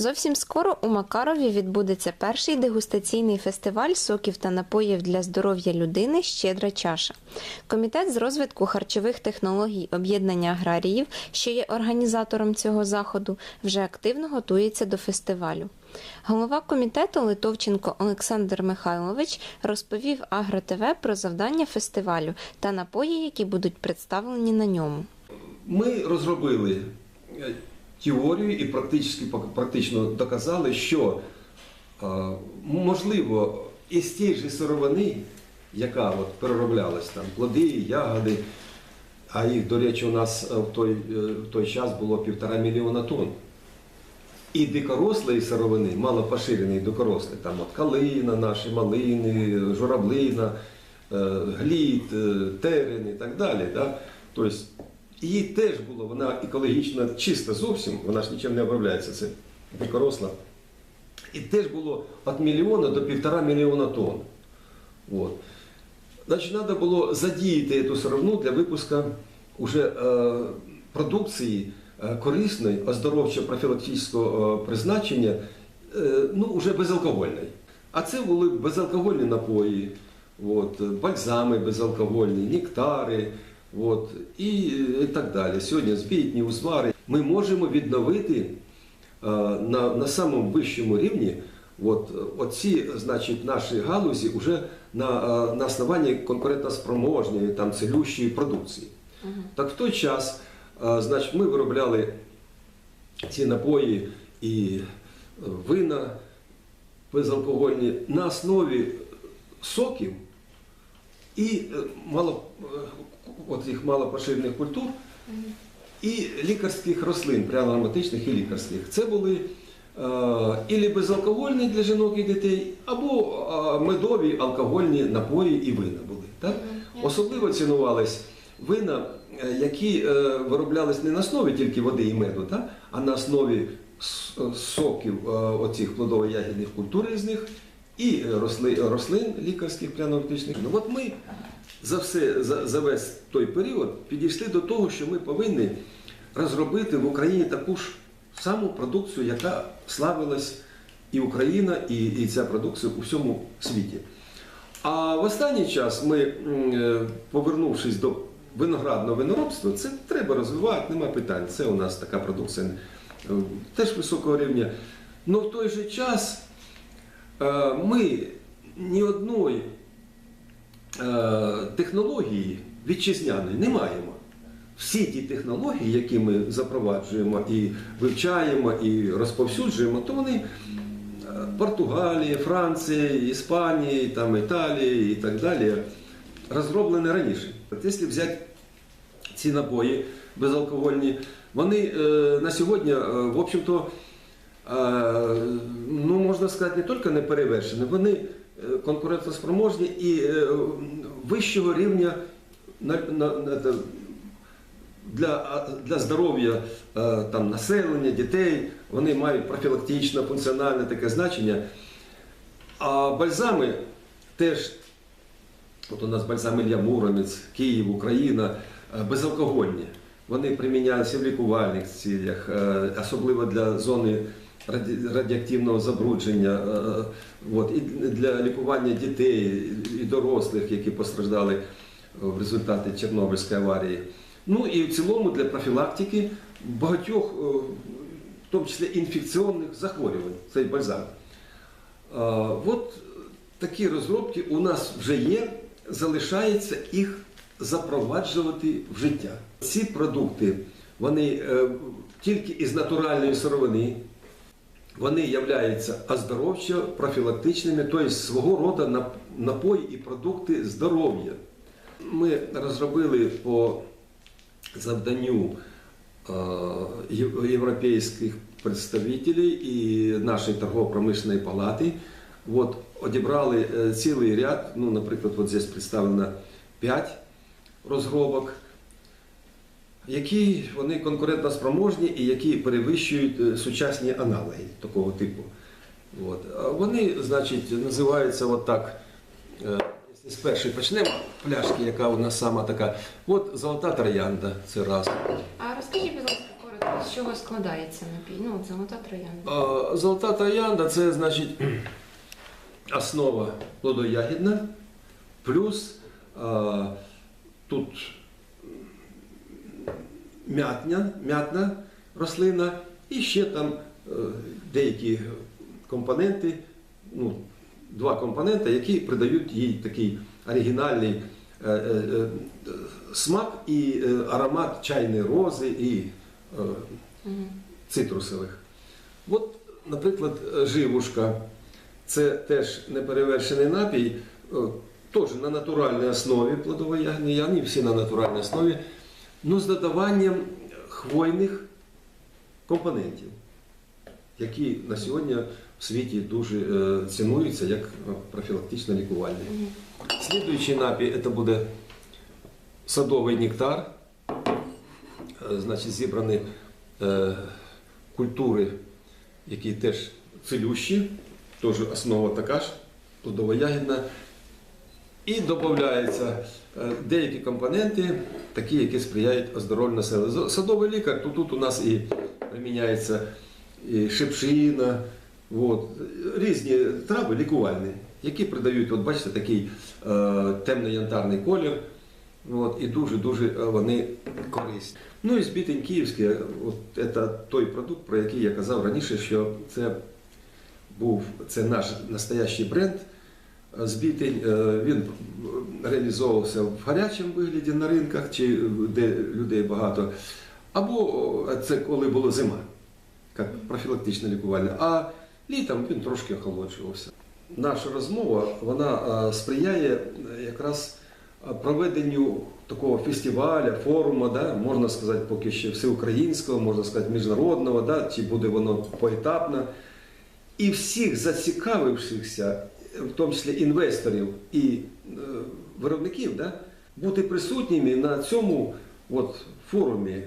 Зовсім скоро у Макарові відбудеться перший дегустаційний фестиваль соків та напоїв для здоров'я людини Щедра чаша. Комітет з розвитку харчових технологій об'єднання аграріїв, що є організатором цього заходу, вже активно готується до фестивалю. Голова комітету Литовченко Олександр Михайлович розповів Агро ТВ про завдання фестивалю та напої, які будуть представлені на ньому. Ми розробили е, теорію і практично, практично доказали, що можливо із тієї ж сировини, яка от перероблялась там, плоди, ягоди, а їх, до речі, у нас е, в той, е, в той час було півтора мільйона тонн. І дикорослої сировини, мало поширеної дикорослі, там от калина, наші малини, журавлина, е, глід, терен і так далі. Да? Тобто її теж було, вона екологічно чиста зовсім, вона ж нічим не обробляється, це дикоросла. І теж було від мільйона до півтора мільйона тонн. От. Значить, треба було задіяти цю сировину для випуску уже, е, продукції е, корисної, оздоровчо-профілактичного е, призначення, е, ну, вже безалкогольної. А це були безалкогольні напої, от, бальзами безалкогольні, нектари от, і, і так далі. Сьогодні збітні, узвари. Ми можемо відновити е, на, на самому вищому рівні от, оці значить, наші галузі вже на, е, на основанні конкурентоспроможної, там, цілющої продукції. Так в той час е, значить, ми виробляли ці напої і е, вина безалкогольні на основі соків і е, мало, е, от їх малопоширених культур і лікарських рослин, прямо ароматичних і лікарських. Це були е, ілі безалкогольні для жінок і дітей, або е, медові алкогольні напої і вина були. Так? Особливо цінувались вина, які е, вироблялись не на основі тільки води і меду, так? а на основі соків е, оцих плодово-ягідних культур різних і е, росли, рослин лікарських пряно-ароматичних. Ну, от ми за все за, за весь той період підійшли до того, що ми повинні розробити в Україні таку ж саму продукцію, яка славилась і Україна, і, і ця продукція у всьому світі. А в останній час ми, е, повернувшись до виноградного виноробства, це треба розвивати, нема питань. Це у нас така продукція теж високого рівня. Але в той же час ми ні одної е, технології вітчизняної не маємо. Всі ті технології, які ми запроваджуємо і вивчаємо, і розповсюджуємо, то вони е, Португалії, Франції, Іспанії, там, Італії і так далі розроблені раніше. От якщо взяти ці напої безалкогольні, вони е, на сьогодні, е, в общем-то, е, ну, можна сказати, не тільки не перевершені, вони е, конкурентоспроможні і е, вищого рівня на, на, на, для, для здоров'я е, там, населення, дітей, вони мають профілактичне, функціональне таке значення. А бальзами теж, от у нас бальзам Ілля Муромець, Київ, Україна, безалкогольні. Вони приміняються в лікувальних цілях, особливо для зони радіоактивного забрудження, е, от, і для лікування дітей і дорослих, які постраждали в результаті Чорнобильської аварії. Ну і в цілому для профілактики багатьох, е, в тому числі інфекційних захворювань, цей бальзам. От такі розробки у нас вже є, залишається їх запроваджувати в життя. Ці продукти, вони е, тільки із натуральної сировини, вони являються оздоровчо профілактичними, тобто свого роду напої і продукти здоров'я. Ми розробили по завданню європейських представителей і нашої торгово-промишленої палати. От, одібрали е, цілий ряд, ну, наприклад, от здесь представлено 5 розробок, які вони конкурентоспроможні і які перевищують е, сучасні аналоги такого типу. От. Вони, значить, називаються от е, Якщо з першої почнемо, пляшки, яка у нас сама така. От золота троянда, це раз. А розкажіть, будь ласка, коротко, З чого складається напій? Ну, от золота троянда. А, Золота троянда це значить основа плодоягідна, плюс а, тут м'ятня, м'ятна рослина і ще там е, деякі компоненти, ну, два компоненти, які придають їй такий оригінальний е, е, смак і аромат чайної рози і цитрусових. От, наприклад, живушка це теж неперевершений напій, теж на натуральній основі плодової ягні, вони всі на натуральній основі, але з додаванням хвойних компонентів, які на сьогодні в світі дуже е, цінуються як е, профілактично лікувальні. Слідуючий напій це буде садовий нектар. Е, Значить, зібрані е, культури, які теж цілющі, теж основа така ж, плодово-ягідна. І додаються е, деякі компоненти, такі, які сприяють оздоровленню населення. Садовий лікар, то тут у нас і приміняється і шипшина, от, різні трави лікувальні, які придають, от бачите, такий е, темно-янтарний колір. От, і дуже-дуже вони корисні. Ну і збітень київський, от це той продукт, про який я казав раніше, що це був це наш настоящий бренд. Е, е, він реалізовувався в гарячому вигляді на ринках, чи де людей багато. Або е, це коли була зима, як профілактичне лікувальне. А літом він трошки охолоджувався. Наша розмова вона е, сприяє якраз проведенню такого фестиваля, форуму, да, можна сказати, поки ще всеукраїнського, можна сказати, міжнародного, да, чи буде воно поетапно. І всіх зацікавившихся, в тому числі інвесторів і е, виробників, да, бути присутніми на цьому от, форумі